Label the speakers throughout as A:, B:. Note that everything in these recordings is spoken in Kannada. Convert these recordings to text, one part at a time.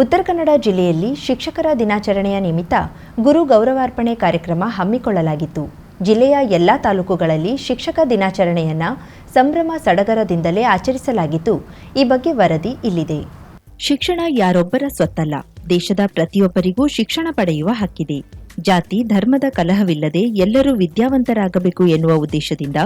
A: ಉತ್ತರ ಕನ್ನಡ ಜಿಲ್ಲೆಯಲ್ಲಿ ಶಿಕ್ಷಕರ ದಿನಾಚರಣೆಯ ನಿಮಿತ್ತ ಗುರು ಗೌರವಾರ್ಪಣೆ ಕಾರ್ಯಕ್ರಮ ಹಮ್ಮಿಕೊಳ್ಳಲಾಗಿತ್ತು. ಜಿಲ್ಲೆಯ ಎಲ್ಲ ತಾಲೂಕುಗಳಲ್ಲಿ ಶಿಕ್ಷಕ ದಿನಾಚರಣೆಯನ್ನ ಸಂಭ್ರಮ ಸಡಗರದಿಂದಲೇ ಆಚರಿಸಲಾಗಿದ್ದು ಈ ಬಗ್ಗೆ ವರದಿ ಇಲ್ಲಿದೆ. ಶಿಕ್ಷಣ ಯಾರೊಬ್ಬರ ಸ್ವತ್ತಲ್ಲ, ದೇಶದ ಪ್ರತಿಯೊಬ್ಬರಿಗೂ ಶಿಕ್ಷಣ ಪಡೆಯುವ ಹಕ್ಕಿದೆ. ಜಾತಿ, ಧರ್ಮದ ಕಲಹವಿಲ್ಲದೆ ಎಲ್ಲರೂ ವಿದ್ಯಾವಂತರಾಗಬೇಕು ಎನ್ನುವ ಉದ್ದೇಶದಿಂದ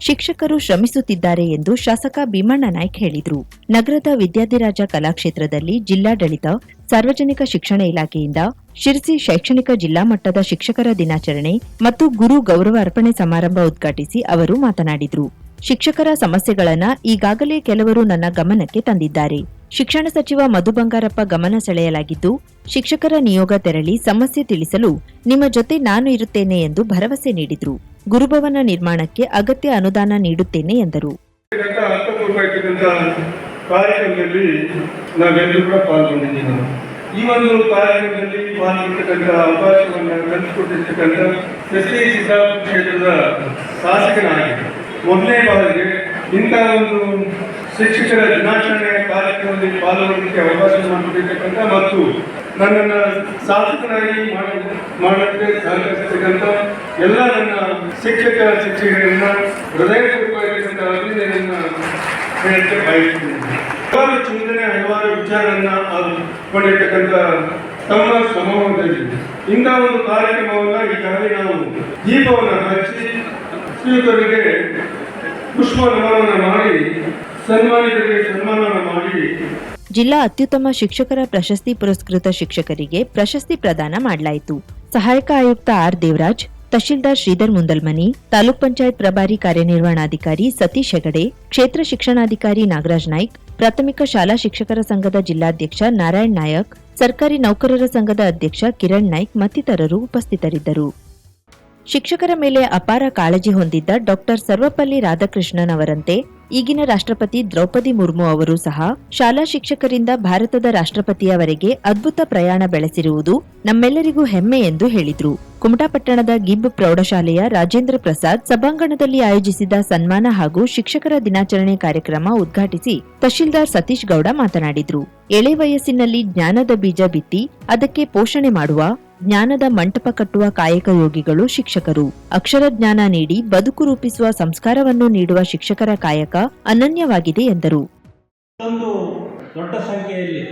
A: ಶಿಕ್ಷಕರು ಶ್ರಮಿಸುತ್ತಿದ್ದಾರೆ ಎಂದು ಶಾಸಕ ಭೀಮಣ್ಣ ನಾಯ್ಕ್ ಹೇಳಿದರು. ನಗರದ ವಿದ್ಯಾದಿರಾಜ ಕಲಾಕ್ಷೇತ್ರದಲ್ಲಿ ಜಿಲ್ಲಾಡಳಿತ, ಸಾರ್ವಜನಿಕ ಶಿಕ್ಷಣ ಇಲಾಖೆಯಿಂದ ಶಿರಸಿ ಶೈಕ್ಷಣಿಕ ಜಿಲ್ಲಾ ಮಟ್ಟದ ಶಿಕ್ಷಕರ ದಿನಾಚರಣೆ ಮತ್ತು ಗುರು ಗೌರವ ಅರ್ಪಣೆ ಸಮಾರಂಭ ಉದ್ಘಾಟಿಸಿ ಅವರು ಮಾತನಾಡಿದರು. ಶಿಕ್ಷಕರ ಸಮಸ್ಯೆಗಳನ್ನು ಈಗಾಗಲೇ ಕೆಲವರು ನನ್ನ ಗಮನಕ್ಕೆ ತಂದಿದ್ದಾರೆ. ಶಿಕ್ಷಣ ಸಚಿವ ಮಧು ಬಂಗಾರಪ್ಪ ಗಮನ ಸೆಳೆಯಲಾಗಿದ್ದು, ಶಿಕ್ಷಕರ ನಿಯೋಗ ತೆರಳಿ ಸಮಸ್ಯೆ ತಿಳಿಸಲು ನಿಮ್ಮ ಜೊತೆ ನಾನು ಇರುತ್ತೇನೆ ಎಂದು ಭರವಸೆ ನೀಡಿದರು ಗುರುಭವನ ನಿರ್ಮಾಣಕ್ಕೆ ಅಗತ್ಯ ಅನುದಾನ ನೀಡುತ್ತೇನೆ ಎಂದರು
B: ಕಾರ್ಯಕ್ರಮದಲ್ಲಿ ನಾವೆಲ್ಲರೂ ಕೂಡ ಪಾಲ್ಗೊಂಡಿದ್ದೀವಿ ನಾವು. ಈ ಒಂದು ಕಾರ್ಯಕ್ರಮದಲ್ಲಿ ಪಾಲ್ಗೊಂಡಿರ್ತಕ್ಕಂಥ ಅವಕಾಶವನ್ನು ಕಲ್ಪಿಸಿಕೊಟ್ಟಿರ್ತಕ್ಕಂಥ ಎಸ್ ಟಿ ಕ್ಷೇತ್ರದ ಶಾಸಕನಾಗಿ ಮೊದಲನೇ ಬಾರಿಗೆ ಇಂಥ ಒಂದು ಶಿಕ್ಷಕರ ದಿನಾಚರಣೆಯ ಕಾರ್ಯಕ್ರಮದಲ್ಲಿ ಪಾಲ್ಗೊಳ್ಳಲಿಕ್ಕೆ ಅವಕಾಶ ಮಾಡಿಕೊಟ್ಟಿರ್ತಕ್ಕಂಥ ಮತ್ತು ನನ್ನನ್ನು ಸಾಧಕನಾಗಿ ಮಾಡ- ಮಾಡಲಿಕ್ಕೆ ಸಹಕರಿಸತಕ್ಕಂಥ ಎಲ್ಲ ನನ್ನ ಶಿಕ್ಷಕ ಶಿಕ್ಷಕರನ್ನ ಹೃದಯಪೂರ್ವಕವಾಗಿರ್ತಕ್ಕಂಥ ಅಭಿನಂದನೆಯನ್ನು ಹೇಳಕ್ಕೆ ಬಯಸ್ತೀನಿ ಹಲವಾರು ಚಿಂತನೆ, ಹಲವಾರು ವಿಚಾರನ್ನ ಕೊಂಡಿರ್ತಕ್ಕಂಥ ತಮ್ಮ ಸಮೂಹದಲ್ಲಿ ಇಂಥ ಒಂದು ಈ ಈಗಾಗಲೇ ನಾವು ದೀಪವನ್ನು ಹಚ್ಚಿ ಶ್ರೀಯುತರಿಗೆ ಪುಷ್ಪ ನಮನವನ್ನು ಮಾಡಿ ಸನ್ಮಾನಿತರಿಗೆ ಸನ್ಮಾನವನ್ನು ಮಾಡಿ.
A: ಜಿಲ್ಲಾ ಅತ್ಯುತ್ತಮ ಶಿಕ್ಷಕರ ಪ್ರಶಸ್ತಿ ಪುರಸ್ಕೃತ ಶಿಕ್ಷಕರಿಗೆ ಪ್ರಶಸ್ತಿ ಪ್ರದಾನ ಮಾಡಲಾಯಿತು. ಸಹಾಯಕ ಆಯುಕ್ತ ಆರ್ ದೇವರಾಜ್, ತಹಶೀಲ್ದಾರ್ ಶ್ರೀಧರ್ ಮುಂದಲ್ಮನಿ, ತಾಲೂಕ್ ಪಂಚಾಯತ್ ಪ್ರಭಾರಿ ಕಾರ್ಯನಿರ್ವಹಣಾಧಿಕಾರಿ ಸತೀಶ್ ಹೆಗಡೆ, ಕ್ಷೇತ್ರ ಶಿಕ್ಷಣಾಧಿಕಾರಿ ನಾಗರಾಜ್ ನಾಯ್ಕ್, ಪ್ರಾಥಮಿಕ ಶಾಲಾ ಶಿಕ್ಷಕರ ಸಂಘದ ಜಿಲ್ಲಾಧ್ಯಕ್ಷ ನಾರಾಯಣ್ ನಾಯಕ್, ಸರ್ಕಾರಿ ನೌಕರರ ಸಂಘದ ಅಧ್ಯಕ್ಷ ಕಿರಣ್ ನಾಯ್ಕ್ ಮತ್ತಿತರರು ಉಪಸ್ಥಿತರಿದ್ದರು. ಶಿಕ್ಷಕರ ಮೇಲೆ ಅಪಾರ ಕಾಳಜಿ ಹೊಂದಿದ್ದ ಡಾಕ್ಟರ್ ಸರ್ವಪಲ್ಲಿ ರಾಧಾಕೃಷ್ಣನ್ ಅವರಂತೆ ಈಗಿನ ರಾಷ್ಟ್ರಪತಿ ದ್ರೌಪದಿ ಮುರ್ಮು ಅವರು ಸಹ ಶಾಲಾ ಶಿಕ್ಷಕರಿಂದ ಭಾರತದ ರಾಷ್ಟ್ರಪತಿಯವರೆಗೆ ಅದ್ಭುತ ಪ್ರಯಾಣ ಬೆಳೆಸಿರುವುದು ನಮ್ಮೆಲ್ಲರಿಗೂ ಹೆಮ್ಮೆ ಎಂದು ಹೇಳಿದ್ರು. ಕುಮಟಾಪಟ್ಟಣದ ಗಿಬ್ ಪ್ರೌಢಶಾಲೆಯ ರಾಜೇಂದ್ರ ಪ್ರಸಾದ್ ಸಭಾಂಗಣದಲ್ಲಿ ಆಯೋಜಿಸಿದ ಸನ್ಮಾನ ಹಾಗೂ ಶಿಕ್ಷಕರ ದಿನಾಚರಣೆ ಕಾರ್ಯಕ್ರಮ ಉದ್ಘಾಟಿಸಿ ತಹಶೀಲ್ದಾರ್ ಸತೀಶ್ ಗೌಡ ಮಾತನಾಡಿದ್ರು. ಎಳೆ ವಯಸ್ಸಿನಲ್ಲಿ ಜ್ಞಾನದ ಬೀಜ ಬಿತ್ತಿ ಅದಕ್ಕೆ ಪೋಷಣೆ ಮಾಡುವ ಜ್ಞಾನದ ಮಂಟಪ ಕಟ್ಟುವ ಕಾಯಕ ಯೋಗಿಗಳು ಶಿಕ್ಷಕರು. ಅಕ್ಷರ ಜ್ಞಾನ ನೀಡಿ ಬದುಕು ರೂಪಿಸುವ ಸಂಸ್ಕಾರವನ್ನು ನೀಡುವ ಶಿಕ್ಷಕರ ಕಾಯಕ ಅನನ್ಯವಾಗಿದೆ ಎಂದರು.
C: ದೊಡ್ಡ ಸಂಖ್ಯೆಯಲ್ಲಿ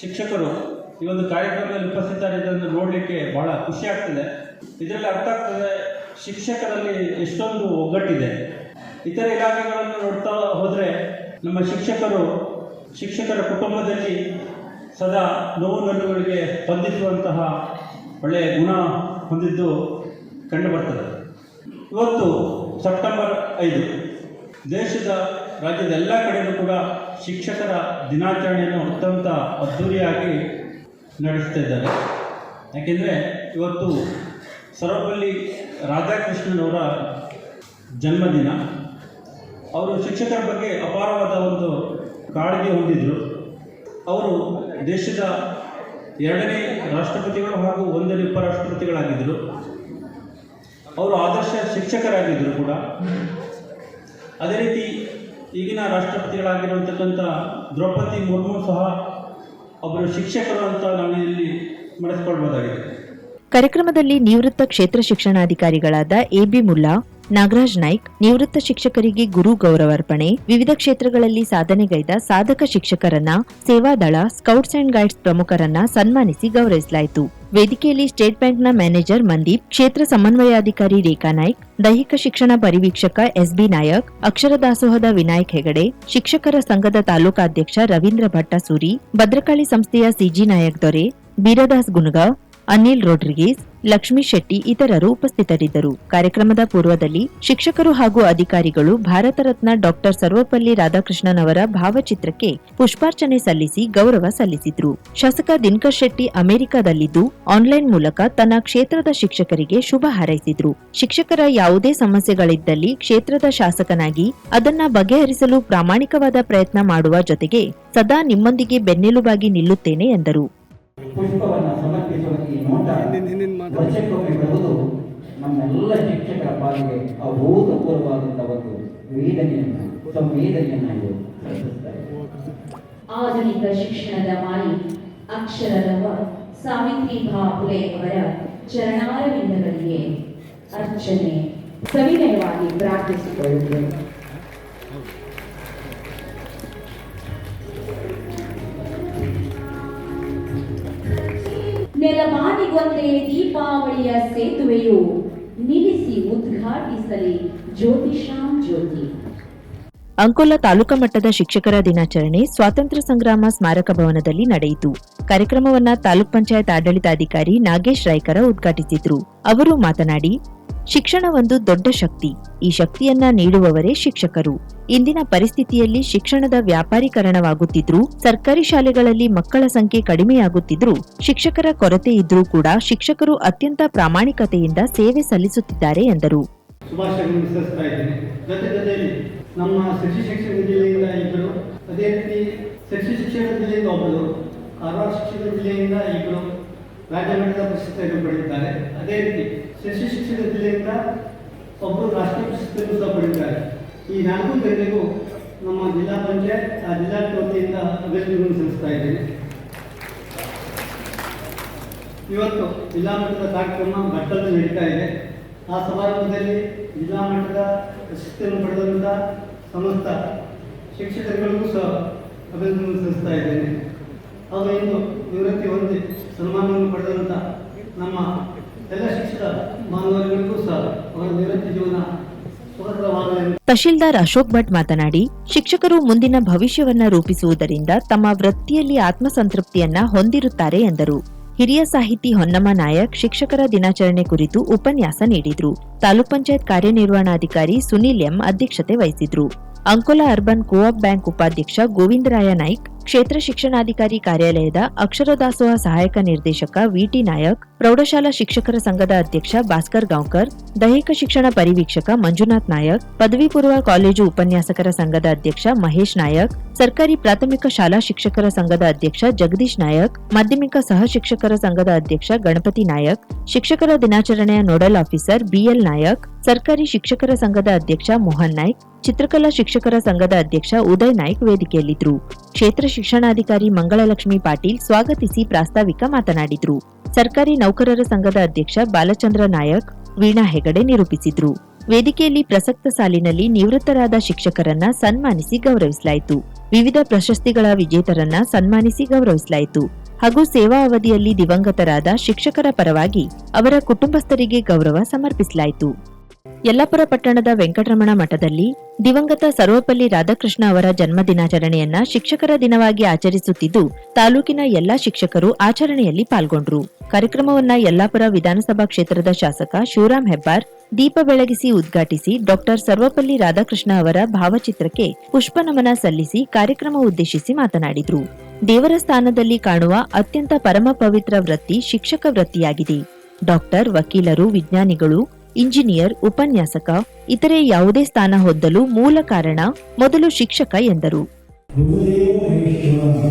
C: ಶಿಕ್ಷಕರು ಈ ಒಂದು ಕಾರ್ಯಕ್ರಮದಲ್ಲಿ ಉಪಸ್ಥಿತರಿದ್ದನ್ನು ನೋಡಲಿಕ್ಕೆ ಬಹಳ ಖುಷಿ ಆಗ್ತದೆ. ಇದರಲ್ಲಿ ಅರ್ಥ ಆಗ್ತದೆ ಶಿಕ್ಷಕರಲ್ಲಿ ಎಷ್ಟೊಂದು ಒಗ್ಗಟ್ಟಿದೆ. ಇತರ ಇಲಾಖೆಗಳನ್ನು ನೋಡ್ತಾ ಹೋದರೆ ನಮ್ಮ ಶಿಕ್ಷಕರು ಶಿಕ್ಷಕರ ಕುಟುಂಬದಲ್ಲಿ ಸದಾ ನೋವು ನಲಿವುಗಳಿಗೆ ಸ್ಪಂದಿಸುವಂತಹ ಒಳ್ಳೆಯ ಗುಣ ಹೊಂದಿದ್ದು ಕಂಡುಬರ್ತದೆ ಇವತ್ತು ಸೆಪ್ಟೆಂಬರ್ ಐದು, ದೇಶದ ರಾಜ್ಯದ ಎಲ್ಲ ಕಡೆಯೂ ಕೂಡ ಶಿಕ್ಷಕರ ದಿನಾಚರಣೆಯನ್ನು ಅತ್ಯಂತ ಅದ್ಧೂರಿಯಾಗಿ ನಡೆಸ್ತಾ ಇದ್ದಾರೆ. ಯಾಕೆಂದರೆ ಇವತ್ತು ಸರ್ವಪಲ್ಲಿ ರಾಧಾಕೃಷ್ಣನವರ ಜನ್ಮದಿನ. ಅವರು ಶಿಕ್ಷಕರ ಬಗ್ಗೆ ಅಪಾರವಾದ ಒಂದು ಕಾಳಜಿ ಹೊಂದಿದ್ದರು ಅವರು ದೇಶದ ಎರಡನೇ ರಾಷ್ಟ್ರಪತಿಗಳು ಹಾಗೂ ಒಂದನೇ ಉಪರಾಷ್ಟ್ರಪತಿಗಳಾಗಿದ್ದರು. ಅವರು ಆದರ್ಶ ಶಿಕ್ಷಕರಾಗಿದ್ದರು ಕೂಡ. ಅದೇ ರೀತಿ ಈಗಿನ ರಾಷ್ಟ್ರಪತಿಗಳಾಗಿರುವಂತಕ್ಕಂಥ ದ್ರೌಪದಿ ಮುರ್ಮು ಸಹ ಒಬ್ಬರು ಶಿಕ್ಷಕರು ಅಂತ ನಾವು ಇಲ್ಲಿ ಮರೆಸ್ಕೊಳ್ಬೋದಾಗಿದೆ
A: ಕಾರ್ಯಕ್ರಮದಲ್ಲಿ ನಿವೃತ್ತ ಕ್ಷೇತ್ರ ಶಿಕ್ಷಣಾಧಿಕಾರಿಗಳಾದ ಎಬಿ ಮುಲ್ಲಾ ನಾಗರಾಜ್ ನಾಯ್ಕ್, ನಿವೃತ್ತ ಶಿಕ್ಷಕರಿಗೆ ಗುರು ಗೌರವಾರ್ಪಣೆ, ವಿವಿಧ ಕ್ಷೇತ್ರಗಳಲ್ಲಿ ಸಾಧನೆಗೈದ ಸಾಧಕ ಶಿಕ್ಷಕರನ್ನ ಸೇವಾದಳ ಸ್ಕೌಟ್ಸ್ ಅಂಡ್ ಗೈಡ್ಸ್ ಪ್ರಮುಖರನ್ನ ಸನ್ಮಾನಿಸಿ ಗೌರವಿಸಲಾಯಿತು. ವೇದಿಕೆಯಲ್ಲಿ ಸ್ಟೇಟ್ ಬ್ಯಾಂಕ್ನ ಮ್ಯಾನೇಜರ್ ಮಂದೀಪ್, ಕ್ಷೇತ್ರ ಸಮನ್ವಯಾಧಿಕಾರಿ ರೇಖಾ ನಾಯ್ಕ್, ದೈಹಿಕ ಶಿಕ್ಷಣ ಪರಿವೀಕ್ಷಕ ಎಸ್ಬಿ ನಾಯಕ್, ಅಕ್ಷರ ದಾಸೋಹದ ವಿನಾಯಕ್ ಹೆಗಡೆ, ಶಿಕ್ಷಕರ ಸಂಘದ ತಾಲೂಕಾಧ್ಯಕ್ಷ ರವೀಂದ್ರ ಭಟ್ಟಾಸೂರಿ, ಭದ್ರಕಾಳಿ ಸಂಸ್ಥೆಯ ಸಿಜಿ ನಾಯಕ್ ದೊರೆ, ಬೀರದಾಸ್ ಗುನ್ಗಾ ಅನಿಲ್ ರೋಡ್ರಿಗೀಸ್, ಲಕ್ಷ್ಮೀ ಶೆಟ್ಟಿ ಇತರರು ಉಪಸ್ಥಿತರಿದ್ದರು. ಕಾರ್ಯಕ್ರಮದ ಪೂರ್ವದಲ್ಲಿ ಶಿಕ್ಷಕರು ಹಾಗೂ ಅಧಿಕಾರಿಗಳು ಭಾರತ ರತ್ನ ಡಾಕ್ಟರ್ ಸರ್ವಪಲ್ಲಿ ರಾಧಾಕೃಷ್ಣನ್ ಅವರ ಭಾವಚಿತ್ರಕ್ಕೆ ಪುಷ್ಪಾರ್ಚನೆ ಸಲ್ಲಿಸಿ ಗೌರವ ಸಲ್ಲಿಸಿದ್ರು. ಶಾಸಕ ದಿನಕರ್ ಶೆಟ್ಟಿ ಅಮೆರಿಕದಲ್ಲಿದ್ದು ಆನ್ಲೈನ್ ಮೂಲಕ ತನ್ನ ಕ್ಷೇತ್ರದ ಶಿಕ್ಷಕರಿಗೆ ಶುಭ ಹಾರೈಸಿದ್ರು. ಶಿಕ್ಷಕರ ಯಾವುದೇ ಸಮಸ್ಯೆಗಳಿದ್ದಲ್ಲಿ ಕ್ಷೇತ್ರದ ಶಾಸಕನಾಗಿ ಅದನ್ನ ಬಗೆಹರಿಸಲು ಪ್ರಾಮಾಣಿಕವಾದ ಪ್ರಯತ್ನ ಮಾಡುವ ಜೊತೆಗೆ ಸದಾ ನಿಮ್ಮೊಂದಿಗೆ ಬೆನ್ನೆಲುಬಾಗಿ ನಿಲ್ಲುತ್ತೇನೆ ಎಂದರು.
D: ವರ್ಷಕ್ಕೊಮ್ಮೆ ಬರುವುದು ನಮ್ಮೆಲ್ಲ ಶಿಕ್ಷಕರ ಪಾಲಿಗೆ ಅಭೂತಪೂರ್ವವಾದಂಥ ಒಂದು ವೇದನೆಯನ್ನು ಸಂವೇದನೆಯನ್ನು
E: ಆಧುನಿಕ ಶಿಕ್ಷಣದ ಮಾಯಿ ಅಕ್ಷರದವ ಸಾವಿತ್ರಿ ಭಾಪುಲೆ ಅವರ ಚರಣಾರವಿಂದಗಳಿಗೆ ಅರ್ಚನೆ ಸವಿನಯವಾಗಿ ಪ್ರಾರ್ಥಿಸಿಕೊಳ್ಳುತ್ತೇವೆ. ನೆಲಮಾನಿಗೊಂದೇ ದೀಪಾವಳಿಯ ಸೇತುವೆಯು ನಿಲ್ಲಿಸಿ ಉದ್ಘಾಟಿಸಲಿ ಜ್ಯೋತಿಷಾಂ ಜ್ಯೋತಿ.
A: ಅಂಕೋಲಾ ತಾಲೂಕಾ ಮಟ್ಟದ ಶಿಕ್ಷಕರ ದಿನಾಚರಣೆ ಸ್ವಾತಂತ್ರ್ಯ ಸಂಗ್ರಾಮ ಸ್ಮಾರಕ ಭವನದಲ್ಲಿ ನಡೆಯಿತು. ಕಾರ್ಯಕ್ರಮವನ್ನ ತಾಲೂಕ್ ಪಂಚಾಯತ್ ಆಡಳಿತಾಧಿಕಾರಿ ನಾಗೇಶ್ ರಾಯ್ಕರ ಉದ್ಘಾಟಿಸಿದ್ರು. ಅವರು ಮಾತನಾಡಿ ಶಿಕ್ಷಣ ಒಂದು ದೊಡ್ಡ ಶಕ್ತಿ. ಈ ಶಕ್ತಿಯನ್ನ ನೀಡುವವರೇ ಶಿಕ್ಷಕರು. ಇಂದಿನ ಪರಿಸ್ಥಿತಿಯಲ್ಲಿ ಶಿಕ್ಷಣದ ವ್ಯಾಪಾರೀಕರಣವಾಗುತ್ತಿದ್ರೂ, ಸರ್ಕಾರಿ ಶಾಲೆಗಳಲ್ಲಿ ಮಕ್ಕಳ ಸಂಖ್ಯೆ ಕಡಿಮೆಯಾಗುತ್ತಿದ್ರೂ, ಶಿಕ್ಷಕರ ಕೊರತೆ ಇದ್ರೂ ಕೂಡ ಶಿಕ್ಷಕರು ಅತ್ಯಂತ ಪ್ರಾಮಾಣಿಕತೆಯಿಂದ ಸೇವೆ ಸಲ್ಲಿಸುತ್ತಿದ್ದಾರೆ ಎಂದರು.
F: ನಮ್ಮ ರಾಜ್ಯ ಮಟ್ಟದ ಪ್ರಶಸ್ತಿಯನ್ನು ಪಡೆದಿದ್ದಾರೆ. ಅದೇ ರೀತಿ ಶಶಿ ಶಿಕ್ಷಣ ಜಿಲ್ಲೆಯಿಂದ ಒಬ್ಬರು ರಾಷ್ಟ್ರೀಯ ಪ್ರಶಸ್ತಿಯನ್ನು ಸಹ ಪಡೆದಿದ್ದಾರೆ. ಈ ನಾಲ್ಕು ಜನರಿಗೂ ನಮ್ಮ ಜಿಲ್ಲಾ ಪಂಚಾಯತ್, ಆ ಜಿಲ್ಲಾ ವತಿಯಿಂದ ಅಭಿನಂದನೆಗಳನ್ನು ಸಲ್ಲಿಸ್ತಾ ಇದ್ದೇನೆ. ಇವತ್ತು ಜಿಲ್ಲಾ ಮಟ್ಟದ ಕಾರ್ಯಕ್ರಮ ಭಟ್ಟಲ್ಲಿ ನಡೀತಾ ಇದೆ. ಆ ಸಮಾರಂಭದಲ್ಲಿ ಜಿಲ್ಲಾ ಮಟ್ಟದ ಪ್ರಶಸ್ತಿಯನ್ನು ಪಡೆದಂತಹ ಸಮಸ್ತ ಶಿಕ್ಷಕರುಗಳಿಗೂ ಸಹ ಅಭಿನಂದನೆ ಸಲ್ಲಿಸ್ತಾ ಇದ್ದೇನೆ. ಹಾಗೂ ಇಂದು ನಿವೃತ್ತಿ ಹೊಂದಿ ಸನ್ಮಾನವನ್ನು ಪಡೆದಂಥ ನಮ್ಮ ಎಲ್ಲ ಶಿಕ್ಷಕ ಮಾನವರಿಗಳಿಗೂ ಸಹ ಅವರ ನಿವೃತ್ತಿ ಜೀವನ
A: ತಹಶೀಲ್ದಾರ್ ಅಶೋಕ್ ಭಟ್ ಮಾತನಾಡಿ, ಶಿಕ್ಷಕರು ಮುಂದಿನ ಭವಿಷ್ಯವನ್ನ ರೂಪಿಸುವುದರಿಂದ ತಮ್ಮ ವೃತ್ತಿಯಲ್ಲಿ ಆತ್ಮಸಂತೃಪ್ತಿಯನ್ನ ಹೊಂದಿರುತ್ತಾರೆ ಎಂದರು. ಹಿರಿಯ ಸಾಹಿತಿ ಹೊನ್ನಮ್ಮ ನಾಯಕ್ ಶಿಕ್ಷಕರ ದಿನಾಚರಣೆ ಕುರಿತು ಉಪನ್ಯಾಸ ನೀಡಿದ್ರು. ತಾಲೂಕ್ ಪಂಚಾಯತ್ ಕಾರ್ಯನಿರ್ವಹಣಾಧಿಕಾರಿ ಸುನೀಲ್ ಎಂ ಅಧ್ಯಕ್ಷತೆ ವಹಿಸಿದ್ರು. ಅಂಕೋಲಾ ಅರ್ಬನ್ ಕೋಆಪ್ ಬ್ಯಾಂಕ್ ಉಪಾಧ್ಯಕ್ಷ ಗೋವಿಂದರಾಯ ನಾಯ್ಕ್ ಕ್ಷೇತ್ರ ಶಿಕ್ಷಣಾಧಿಕಾರಿ ಕಾರ್ಯಾಲಯದ ಅಕ್ಷರ ದಾಸೋಹ ಸಹಾಯಕ ನಿರ್ದೇಶಕ ವಿಟಿ ನಾಯಕ್, ಪ್ರೌಢಶಾಲಾ ಶಿಕ್ಷಕರ ಸಂಘದ ಅಧ್ಯಕ್ಷ ಭಾಸ್ಕರ್ ಗಾಂವ್ಕರ್, ದೈಹಿಕ ಶಿಕ್ಷಣ ಪರಿವೀಕ್ಷಕ ಮಂಜುನಾಥ್ ನಾಯಕ್, ಪದವಿ ಪೂರ್ವ ಕಾಲೇಜು ಉಪನ್ಯಾಸಕರ ಸಂಘದ ಅಧ್ಯಕ್ಷ ಮಹೇಶ್ ನಾಯಕ್ ಸರ್ಕಾರಿ ಪ್ರಾಥಮಿಕ ಶಾಲಾ ಶಿಕ್ಷಕರ ಸಂಘದ ಅಧ್ಯಕ್ಷ ಜಗದೀಶ್ ನಾಯಕ್, ಮಾಧ್ಯಮಿಕ ಸಹ ಶಿಕ್ಷಕರ ಸಂಘದ ಅಧ್ಯಕ್ಷ ಗಣಪತಿ ನಾಯಕ್, ಶಿಕ್ಷಕರ ದಿನಾಚರಣೆಯ ನೋಡಲ್ ಆಫೀಸರ್ ಬಿಎಲ್ ನಾಯಕ್, ಸರ್ಕಾರಿ ಶಿಕ್ಷಕರ ಸಂಘದ ಅಧ್ಯಕ್ಷ ಮೋಹನ್ ನಾಯ್ಕ್, ಚಿತ್ರಕಲಾ ಶಿಕ್ಷಕರ ಸಂಘದ ಅಧ್ಯಕ್ಷ ಉದಯ್ ನಾಯ್ಕ್ ವೇದಿಕೆಯಲ್ಲಿದ್ದರು. ಕ್ಷೇತ್ರ ಶಿಕ್ಷಣಾಧಿಕಾರಿ ಮಂಗಳಲಕ್ಷ್ಮಿ ಪಾಟೀಲ್ ಸ್ವಾಗತಿಸಿ ಪ್ರಾಸ್ತಾವಿಕ ಮಾತನಾಡಿದ್ರು. ಸರ್ಕಾರಿ ನೌಕರರ ಸಂಘದ ಅಧ್ಯಕ್ಷ ಬಾಲಚಂದ್ರ ನಾಯಕ್, ವೀಣಾ ಹೆಗಡೆ ನಿರೂಪಿಸಿದ್ರು. ವೇದಿಕೆಯಲ್ಲಿ ಪ್ರಸಕ್ತ ಸಾಲಿನಲ್ಲಿ ನಿವೃತ್ತರಾದ ಶಿಕ್ಷಕರನ್ನ ಸನ್ಮಾನಿಸಿ ಗೌರವಿಸಲಾಯಿತು. ವಿವಿಧ ಪ್ರಶಸ್ತಿಗಳ ವಿಜೇತರನ್ನ ಸನ್ಮಾನಿಸಿ ಗೌರವಿಸಲಾಯಿತು. ಹಾಗೂ ಸೇವಾ ಅವಧಿಯಲ್ಲಿ ದಿವಂಗತರಾದ ಶಿಕ್ಷಕರ ಪರವಾಗಿ ಅವರ ಕುಟುಂಬಸ್ಥರಿಗೆ ಗೌರವ ಸಮರ್ಪಿಸಲಾಯಿತು. ಯಲ್ಲಾಪುರ ಪಟ್ಟಣದ ವೆಂಕಟರಮಣ ಮಠದಲ್ಲಿ ದಿವಂಗತ ಸರ್ವಪಲ್ಲಿ ರಾಧಾಕೃಷ್ಣ ಅವರ ಜನ್ಮ ದಿನಾಚರಣೆಯನ್ನ ಶಿಕ್ಷಕರ ದಿನವಾಗಿ ಆಚರಿಸುತ್ತಿದ್ದು, ತಾಲೂಕಿನ ಎಲ್ಲಾ ಶಿಕ್ಷಕರು ಆಚರಣೆಯಲ್ಲಿ ಪಾಲ್ಗೊಂಡ್ರು. ಕಾರ್ಯಕ್ರಮವನ್ನ ಯಲ್ಲಾಪುರ ವಿಧಾನಸಭಾ ಕ್ಷೇತ್ರದ ಶಾಸಕ ಶಿವರಾಮ್ ಹೆಬ್ಬಾರ್ ದೀಪ ಬೆಳಗಿಸಿ ಉದ್ಘಾಟಿಸಿ ಡಾಕ್ಟರ್ ಸರ್ವಪಲ್ಲಿ ರಾಧಾಕೃಷ್ಣ ಅವರ ಭಾವಚಿತ್ರಕ್ಕೆ ಪುಷ್ಪ ನಮನ ಸಲ್ಲಿಸಿ ಕಾರ್ಯಕ್ರಮ ಉದ್ದೇಶಿಸಿ ಮಾತನಾಡಿದರು. ದೇವರ ಸ್ಥಾನದಲ್ಲಿ ಕಾಣುವ ಅತ್ಯಂತ ಪರಮ ಪವಿತ್ರ ವೃತ್ತಿ ಶಿಕ್ಷಕ ವೃತ್ತಿಯಾಗಿದೆ. ಡಾಕ್ಟರ್, ವಕೀಲರು, ವಿಜ್ಞಾನಿಗಳು ಇಂಜಿನಿಯರ್ ಉಪನ್ಯಾಸಕ ಇತರೆ ಯಾವುದೇ ಸ್ಥಾನ ಹೊಂದಲು ಮೂಲ ಕಾರಣ ಮೊದಲು ಶಿಕ್ಷಕ ಎಂದರು.
G: ಮಹೇಶ್ವರ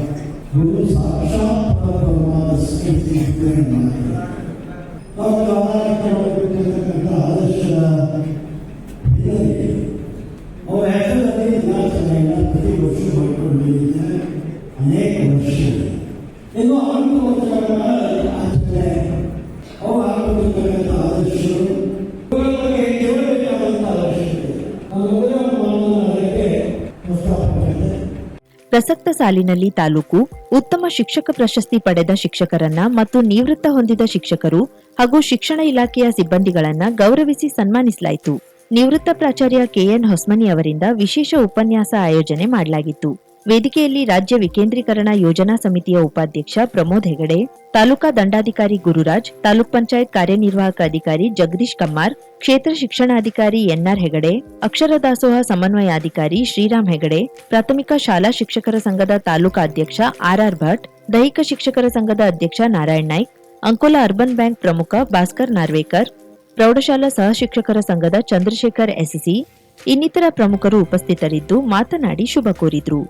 G: ಗುರು ಸಾಕ್ಷಾತ್ ಪರಬ್ರಹ್ಮ ಸ್ಥಿತಿಯನ್ನು ಅವರು ಗಮನಕ್ಕೆ ಆದರ್ಶದ ಹಿನ್ನೆಲೆ ಅವರ ಹೆಸರಲ್ಲಿ ದಿನಾಚರಣೆಯನ್ನು ಪ್ರತಿ ವರ್ಷ ಮಾಡಿಕೊಂಡಿದ್ದೇನೆ ಅನೇಕ ವರ್ಷಗಳು ಇನ್ನು ಆರು ವರ್ಷಗಳ ಆಚರಣೆ ಅವರು ಹಾಕೊಂಡಿರ್ತಕ್ಕಂಥ ಆದರ್ಶಗಳು ಇವುಗಳ ಬಗ್ಗೆ ಕೇಳಬೇಕಾದಂಥ ಅವಶ್ಯಕತೆ ನಾನು ಮೊದಲ ಮಾತನ್ನು ಅದಕ್ಕೆ ಪ್ರಸ್ತಾಪ
A: ಪ್ರಸಕ್ತ ಸಾಲಿನಲ್ಲಿ ತಾಲೂಕು ಉತ್ತಮ ಶಿಕ್ಷಕ ಪ್ರಶಸ್ತಿ ಪಡೆದ ಶಿಕ್ಷಕರನ್ನ ಮತ್ತು ನಿವೃತ್ತ ಹೊಂದಿದ ಶಿಕ್ಷಕರು ಹಾಗೂ ಶಿಕ್ಷಣ ಇಲಾಖೆಯ ಸಿಬ್ಬಂದಿಗಳನ್ನ ಗೌರವಿಸಿ ಸನ್ಮಾನಿಸಲಾಯಿತು. ನಿವೃತ್ತ ಪ್ರಾಚಾರ್ಯ ಕೆಎನ್ ಹೊಸ್ಮನಿ ಅವರಿಂದ ವಿಶೇಷ ಉಪನ್ಯಾಸ ಆಯೋಜನೆ ಮಾಡಲಾಗಿತ್ತು. ವೇದಿಕೆಯಲ್ಲಿ ರಾಜ್ಯ ವಿಕೇಂದ್ರೀಕರಣ ಯೋಜನಾ ಸಮಿತಿಯ ಉಪಾಧ್ಯಕ್ಷ ಪ್ರಮೋದ್ ಹೆಗಡೆ, ತಾಲೂಕಾ ದಂಡಾಧಿಕಾರಿ ಗುರುರಾಜ್, ತಾಲೂಕ್ ಪಂಚಾಯತ್ ಕಾರ್ಯನಿರ್ವಾಹಕ ಅಧಿಕಾರಿ ಜಗದೀಶ್ ಕಮ್ಮಾರ್, ಕ್ಷೇತ್ರ ಶಿಕ್ಷಣಾಧಿಕಾರಿ ಎನ್ಆರ್ ಹೆಗಡೆ, ಅಕ್ಷರ ದಾಸೋಹ ಸಮನ್ವಯಾಧಿಕಾರಿ ಶ್ರೀರಾಮ್ ಹೆಗಡೆ, ಪ್ರಾಥಮಿಕ ಶಾಲಾ ಶಿಕ್ಷಕರ ಸಂಘದ ತಾಲೂಕಾ ಅಧ್ಯಕ್ಷ ಆರ್ಆರ್ ಭಟ್, ದೈಹಿಕ ಶಿಕ್ಷಕರ ಸಂಘದ ಅಧ್ಯಕ್ಷ ನಾರಾಯಣ್ ನಾಯ್ಕ್, ಅಂಕೋಲಾ ಅರ್ಬನ್ ಬ್ಯಾಂಕ್ ಪ್ರಮುಖ ಭಾಸ್ಕರ್ ನಾರ್ವೇಕರ್, ಪ್ರೌಢಶಾಲಾ ಸಹ ಶಿಕ್ಷಕರ ಸಂಘದ ಚಂದ್ರಶೇಖರ್ ಎಸ್ಸಿ, ಇನ್ನಿತರ ಪ್ರಮುಖರು ಉಪಸ್ಥಿತರಿದ್ದು ಮಾತನಾಡಿ ಶುಭ ಕೋರಿದ್ರು.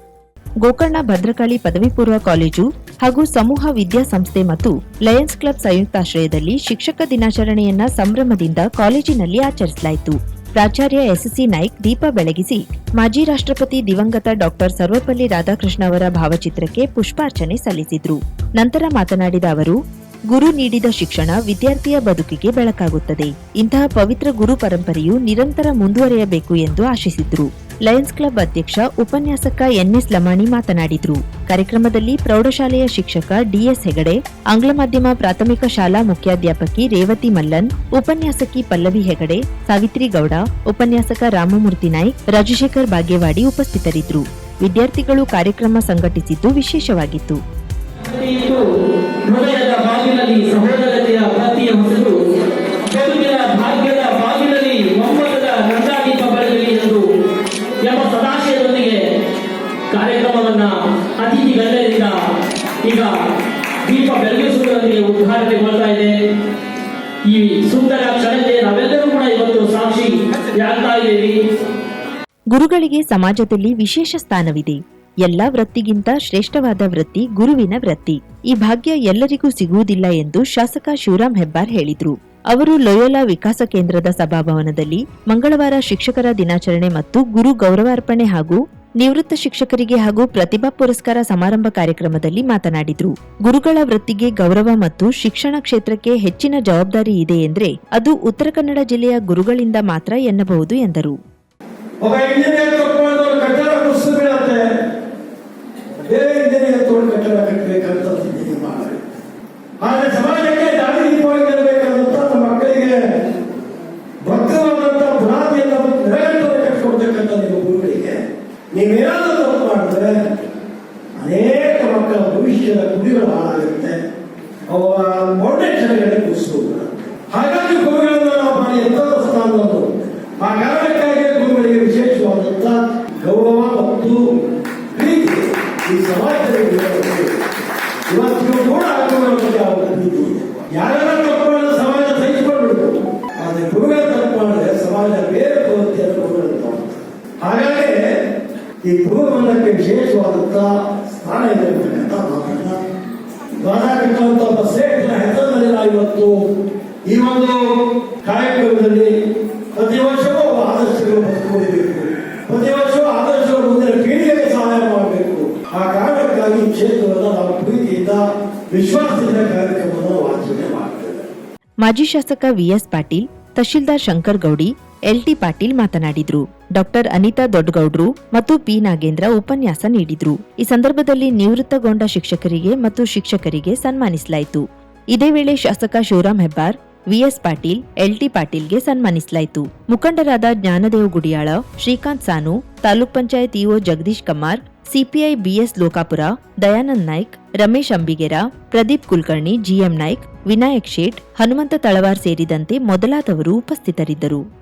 A: ಗೋಕರ್ಣ ಭದ್ರಕಾಳಿ ಪದವಿ ಪೂರ್ವ ಕಾಲೇಜು ಹಾಗೂ ಸಮೂಹ ವಿದ್ಯಾಸಂಸ್ಥೆ ಮತ್ತು ಲಯನ್ಸ್ ಕ್ಲಬ್ ಸಂಯುಕ್ತಾಶ್ರಯದಲ್ಲಿ ಶಿಕ್ಷಕ ದಿನಾಚರಣೆಯನ್ನ ಸಂಭ್ರಮದಿಂದ ಕಾಲೇಜಿನಲ್ಲಿ ಆಚರಿಸಲಾಯಿತು. ಪ್ರಾಚಾರ್ಯ ಎಸ್ಎಸ್ಸಿ ನಾಯ್ಕ್ ದೀಪ ಬೆಳಗಿಸಿ ಮಾಜಿ ರಾಷ್ಟ್ರಪತಿ ದಿವಂಗತ ಡಾಕ್ಟರ್ ಸರ್ವಪಲ್ಲಿ ರಾಧಾಕೃಷ್ಣ ಅವರ ಭಾವಚಿತ್ರಕ್ಕೆ ಪುಷ್ಪಾರ್ಚನೆ ಸಲ್ಲಿಸಿದ್ರು. ನಂತರ ಮಾತನಾಡಿದ ಅವರು, ಗುರು ನೀಡಿದ ಶಿಕ್ಷಣ ವಿದ್ಯಾರ್ಥಿಯ ಬದುಕಿಗೆ ಬೆಳಕಾಗುತ್ತದೆ. ಇಂತಹ ಪವಿತ್ರ ಗುರು ಪರಂಪರೆಯು ನಿರಂತರ ಮುಂದುವರೆಯಬೇಕು ಎಂದು ಆಶಿಸಿದ್ರು. ಲಯನ್ಸ್ ಕ್ಲಬ್ ಅಧ್ಯಕ್ಷ, ಉಪನ್ಯಾಸಕ ಎನ್ಎಸ್ ಲಮಾಣಿ ಮಾತನಾಡಿದರು. ಕಾರ್ಯಕ್ರಮದಲ್ಲಿ ಪ್ರೌಢಶಾಲೆಯ ಶಿಕ್ಷಕ ಡಿಎಸ್ ಹೆಗಡೆ, ಆಂಗ್ಲ ಮಾಧ್ಯಮ ಪ್ರಾಥಮಿಕ ಶಾಲಾ ಮುಖ್ಯಾಧ್ಯಾಪಕಿ ರೇವತಿ ಮಲ್ಲನ್, ಉಪನ್ಯಾಸಕಿ ಪಲ್ಲವಿ ಹೆಗಡೆ, ಸಾವಿತ್ರಿ ಗೌಡ, ಉಪನ್ಯಾಸಕ ರಾಮಮೂರ್ತಿ ನಾಯ್ಕ್, ರಾಜಶೇಖರ್ ಬಾಗೇವಾಡಿ ಉಪಸ್ಥಿತರಿದ್ದರು. ವಿದ್ಯಾರ್ಥಿಗಳು ಕಾರ್ಯಕ್ರಮ ಸಂಘಟಿಸಿದ್ದು ವಿಶೇಷವಾಗಿತ್ತು.
H: ಈ ಸುಂದರ ಕ್ಷಣಕ್ಕೆ ನಾವೆಲ್ಲರೂ ಕೂಡ ಇವತ್ತು ಸಾಕ್ಷಿ ಇದ್ದೀವಿ.
A: ಗುರುಗಳಿಗೆ ಸಮಾಜದಲ್ಲಿ ವಿಶೇಷ ಸ್ಥಾನವಿದೆ. ಎಲ್ಲ ವೃತ್ತಿಗಿಂತ ಶ್ರೇಷ್ಠವಾದ ವೃತ್ತಿ ಗುರುವಿನ ವೃತ್ತಿ. ಈ ಭಾಗ್ಯ ಎಲ್ಲರಿಗೂ ಸಿಗುವುದಿಲ್ಲ ಎಂದು ಶಾಸಕ ಶಿವರಾಮ್ ಹೆಬ್ಬಾರ್ ಹೇಳಿದ್ರು. ಅವರು ಲೊಯೋಲಾ ವಿಕಾಸ ಕೇಂದ್ರದ ಸಭಾಭವನದಲ್ಲಿ ಮಂಗಳವಾರ ಶಿಕ್ಷಕರ ದಿನಾಚರಣೆ ಮತ್ತು ಗುರು ಗೌರವಾರ್ಪಣೆ ಹಾಗೂ ನಿವೃತ್ತ ಶಿಕ್ಷಕರಿಗೆ ಹಾಗೂ ಪ್ರತಿಭಾ ಪುರಸ್ಕಾರ ಸಮಾರಂಭ ಕಾರ್ಯಕ್ರಮದಲ್ಲಿ ಮಾತನಾಡಿದ್ರು. ಗುರುಗಳ ವೃತ್ತಿಗೆ ಗೌರವ ಮತ್ತು ಶಿಕ್ಷಣ ಕ್ಷೇತ್ರಕ್ಕೆ ಹೆಚ್ಚಿನ ಜವಾಬ್ದಾರಿ ಇದೆ ಎಂದ್ರೆ ಅದು ಉತ್ತರ ಕನ್ನಡ ಜಿಲ್ಲೆಯ ಗುರುಗಳಿಂದ ಮಾತ್ರ ಎನ್ನಬಹುದು ಎಂದರು.
G: ಬೇರೆ ಇಂಜಿನಿಯರ್ ತಗೊಂಡು ಕಟ್ಟಡ ಕಟ್ಟಬೇಕಂತ ಸ್ಥಿತಿ ಮಾಡಿ ಆದ್ರೆ ಸಮಾಜಕ್ಕೆ ದಾರಿ ದೀಪವಾಗಿ ನಿಲ್ಲಬೇಕಾದಂತ ನಮ್ಮ ಮಕ್ಕಳಿಗೆ ಭಕ್ತವಾದಂತ ಬುನಾದಿಯನ್ನ ನಿರಂತರ ಕಟ್ಕೊಡ್ತಕ್ಕಂಥ ನಿಮ್ಮ ಗುರುಗಳಿಗೆ ನೀವೇನಾದ್ರೂ ತಪ್ಪು ಮಾಡಿದ್ರೆ ಅನೇಕ ಮಕ್ಕಳ ಭವಿಷ್ಯದ ಗುರಿಗಳು ಹಾಳಾಗುತ್ತೆ ಅವ ಒಳ್ಳೆ ಕ್ಷಣಗಳಿಗೆ ಕುಸಿದು ಹಾಗಾಗಿ ಗುರುಗಳನ್ನು ನಾವು ಭಾರಿ ಎತ್ತರದ ಸ್ಥಾನವನ್ನು ಆ ಕಾರಣಕ್ಕಾಗಿ ಗುರುಗಳಿಗೆ ವಿಶೇಷವಾದಂತ ಗೌರವ ಮತ್ತು ಪ್ರೀತಿ ಈ ಸಮಾಜದಲ್ಲಿ ಇರಬೇಕು. ಇವತ್ತಿಗೂ ಕೂಡ ಗುರುಗಳ ಬಗ್ಗೆ ಅವರ ಪ್ರೀತಿ ಇದೆ. ಯಾರೆಲ್ಲ ತಪ್ಪು ಮಾಡಿದ್ರೆ ಸಮಾಜ ಸಹಿಸಿಕೊಂಡ್ಬಿಡ್ತು ಆದ್ರೆ ಗುರುಗಳ ತಪ್ಪು ಮಾಡಿದ್ರೆ ಸಮಾಜ ಬೇರೆ ಪ್ರವೃತ್ತಿಯನ್ನು ಗುರುಗಳು ತಗೊಳ್ತಾರೆ. ಹಾಗಾಗಿ ಈ ಪೂರ್ವಕ್ಕೆ ವಿಶೇಷವಾದಂತ ಸ್ಥಾನ ಇದೆ ಅಂತಕ್ಕಂಥ ಮಾತನ್ನ ಹೆಸರಿನಲ್ಲಿ ನಾವು ಇವತ್ತು ಈ ಒಂದು ಕಾರ್ಯಕ್ರಮದಲ್ಲಿ ಪ್ರತಿ ವರ್ಷವೂ ಆದರ್ಶಗಳು ಬದುಕಬೇಕು ಪ್ರತಿ ವರ್ಷವೂ ಆದರ್ಶಗಳು ಮುಂದಿನ ಪೀಳಿಗೆಗೆ ಸಹಾಯ ಮಾಡಬೇಕು. ಆ ಕಾರಣಕ್ಕಾಗಿ ಕ್ಷೇತ್ರವನ್ನು ನಾವು ಪ್ರೀತಿಯಿಂದ, ವಿಶ್ವಾಸದಿಂದ ಕಾರ್ಯಕ್ರಮವನ್ನು ಆಚರಣೆ ಮಾಡ್ತೇವೆ
A: ಮಾಜಿ ಶಾಸಕ ವಿಎಸ್ ಪಾಟೀಲ್, ತಹಶೀಲ್ದಾರ್ ಶಂಕರ್ ಗೌಡಿ ಎಲ್ಟಿ ಪಾಟೀಲ್ ಮಾತನಾಡಿದ್ರು. ಡಾಕ್ಟರ್ ಅನಿತಾ ದೊಡ್ಡಗೌಡ್ರು ಮತ್ತು ಪಿ ನಾಗೇಂದ್ರ ಉಪನ್ಯಾಸ ನೀಡಿದ್ರು. ಈ ಸಂದರ್ಭದಲ್ಲಿ ನಿವೃತ್ತಗೊಂಡ ಶಿಕ್ಷಕರಿಗೆ ಮತ್ತು ಶಿಕ್ಷಕರಿಗೆ ಸನ್ಮಾನಿಸಲಾಯಿತು. ಇದೇ ವೇಳೆ ಶಾಸಕ Shivaram Hebbar, V S Patil L T ಪಾಟೀಲ್ಗೆ ಸನ್ಮಾನಿಸಲಾಯಿತು. ಮುಖಂಡರಾದ Jnanadev Gudiyala, Shrikant Sanu, taluk panchayat E O Jagadish Kamar, CPI B S Lokapura, Dayanand Naik, Ramesh Ambigera, Pradeep Kulkarni, G M Naik, Vinayak Shet, Hanumanta Talwar ಸೇರಿದಂತೆ ಮೊದಲಾದವರು ಉಪಸ್ಥಿತರಿದ್ದರು.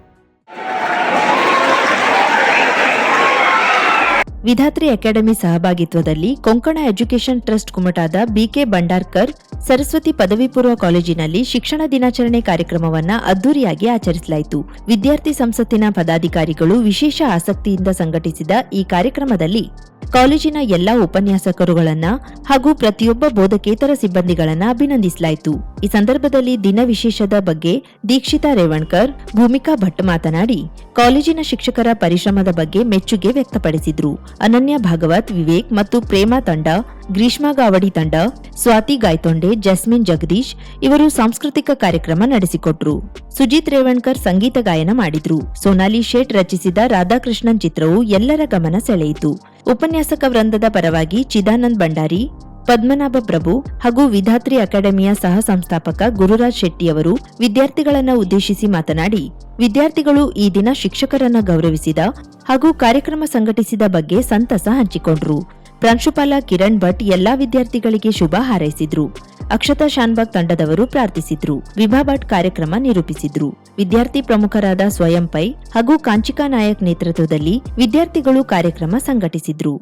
A: ವಿಧಾತ್ರಿ ಅಕಾಡೆಮಿ ಸಹಭಾಗಿತ್ವದಲ್ಲಿ ಕೊಂಕಣ ಎಜುಕೇಷನ್ ಟ್ರಸ್ಟ್ ಕುಮಟಾದ ಬಿಕೆ ಭಂಡಾರ್ಕರ್ ಸರಸ್ವತಿ ಪದವಿ ಪೂರ್ವ ಕಾಲೇಜಿನಲ್ಲಿ ಶಿಕ್ಷಣ ದಿನಾಚರಣೆ ಕಾರ್ಯಕ್ರಮವನ್ನ ಅದ್ದೂರಿಯಾಗಿ ಆಚರಿಸಲಾಯಿತು. ವಿದ್ಯಾರ್ಥಿ ಸಂಸತ್ತಿನ ಪದಾಧಿಕಾರಿಗಳು ವಿಶೇಷ ಆಸಕ್ತಿಯಿಂದ ಸಂಘಟಿಸಿದ ಈ ಕಾರ್ಯಕ್ರಮದಲ್ಲಿ ಕಾಲೇಜಿನ ಎಲ್ಲಾ ಉಪನ್ಯಾಸಕರುಗಳನ್ನ ಹಾಗೂ ಪ್ರತಿಯೊಬ್ಬ ಬೋಧಕೇತರ ಸಿಬ್ಬಂದಿಗಳನ್ನ ಅಭಿನಂದಿಸಲಾಯಿತು. ಈ ಸಂದರ್ಭದಲ್ಲಿ ದಿನ ವಿಶೇಷದ ಬಗ್ಗೆ ದೀಕ್ಷಿತಾ ರೇವಣ್ಕರ್, ಭೂಮಿಕಾ ಭಟ್ ಮಾತನಾಡಿ, ಕಾಲೇಜಿನ ಶಿಕ್ಷಕರ ಪರಿಶ್ರಮದ ಬಗ್ಗೆ ಮೆಚ್ಚುಗೆ ವ್ಯಕ್ತಪಡಿಸಿದ್ರು. ಅನನ್ಯ ಭಾಗವತ್, ವಿವೇಕ್ ಮತ್ತು ಪ್ರೇಮಾ ತಂಡ ಗ್ರೀಷ್ಮಾ ಗಾವಡಿ ತಂಡ, ಸ್ವಾತಿ ಗಾಯ್ತೊಂಡೆ, ಜಸ್ಮಿನ್ ಜಗದೀಶ್ ಇವರು ಸಾಂಸ್ಕೃತಿಕ ಕಾರ್ಯಕ್ರಮ ನಡೆಸಿಕೊಟ್ರು. ಸುಜಿತ್ ರೇವಣ್ಕರ್ ಸಂಗೀತ ಗಾಯನ ಮಾಡಿದ್ರು. ಸೋನಾಲಿ ಶೇಟ್ ರಚಿಸಿದ ರಾಧಾಕೃಷ್ಣನ್ ಚಿತ್ರವು ಎಲ್ಲರ ಗಮನ ಸೆಳೆಯಿತು. ಉಪನ್ಯಾಸಕ ವೃಂದದ ಪರವಾಗಿ ಚಿದಾನಂದ್ ಭಂಡಾರಿ, ಪದ್ಮನಾಭ ಪ್ರಭು ಹಾಗೂ ವಿಧಾತ್ರಿ ಅಕಾಡೆಮಿಯ ಸಹ ಸಂಸ್ಥಾಪಕ ಗುರುರಾಜ್ ಶೆಟ್ಟಿಯವರು ವಿದ್ಯಾರ್ಥಿಗಳನ್ನ ಉದ್ದೇಶಿಸಿ ಮಾತನಾಡಿ, ವಿದ್ಯಾರ್ಥಿಗಳು ಈ ದಿನ ಶಿಕ್ಷಕರನ್ನ ಗೌರವಿಸಿದ ಹಾಗೂ ಕಾರ್ಯಕ್ರಮ ಸಂಘಟಿಸಿದ ಬಗ್ಗೆ ಸಂತಸ ಹಂಚಿಕೊಂಡ್ರು. ಪ್ರಾಂಶುಪಾಲ ಕಿರಣ್ ಭಟ್ ಎಲ್ಲಾ ವಿದ್ಯಾರ್ಥಿಗಳಿಗೆ ಶುಭ ಹಾರೈಸಿದ್ರು. ಅಕ್ಷತಾ ಶಾನ್ಬಾಗ್ ತಂಡದವರು ಪ್ರಾರ್ಥಿಸಿದ್ರು. ವಿಭಾ ಭಟ್ ಕಾರ್ಯಕ್ರಮ ನಿರೂಪಿಸಿದ್ರು. ವಿದ್ಯಾರ್ಥಿ ಪ್ರಮುಖರಾದ ಸ್ವಯಂ ಪೈ ಹಾಗೂ ಕಾಂಚಿಕಾ ನಾಯಕ್ ನೇತೃತ್ವದಲ್ಲಿ ವಿದ್ಯಾರ್ಥಿಗಳು ಕಾರ್ಯಕ್ರಮ ಸಂಘಟಿಸಿದ್ರು.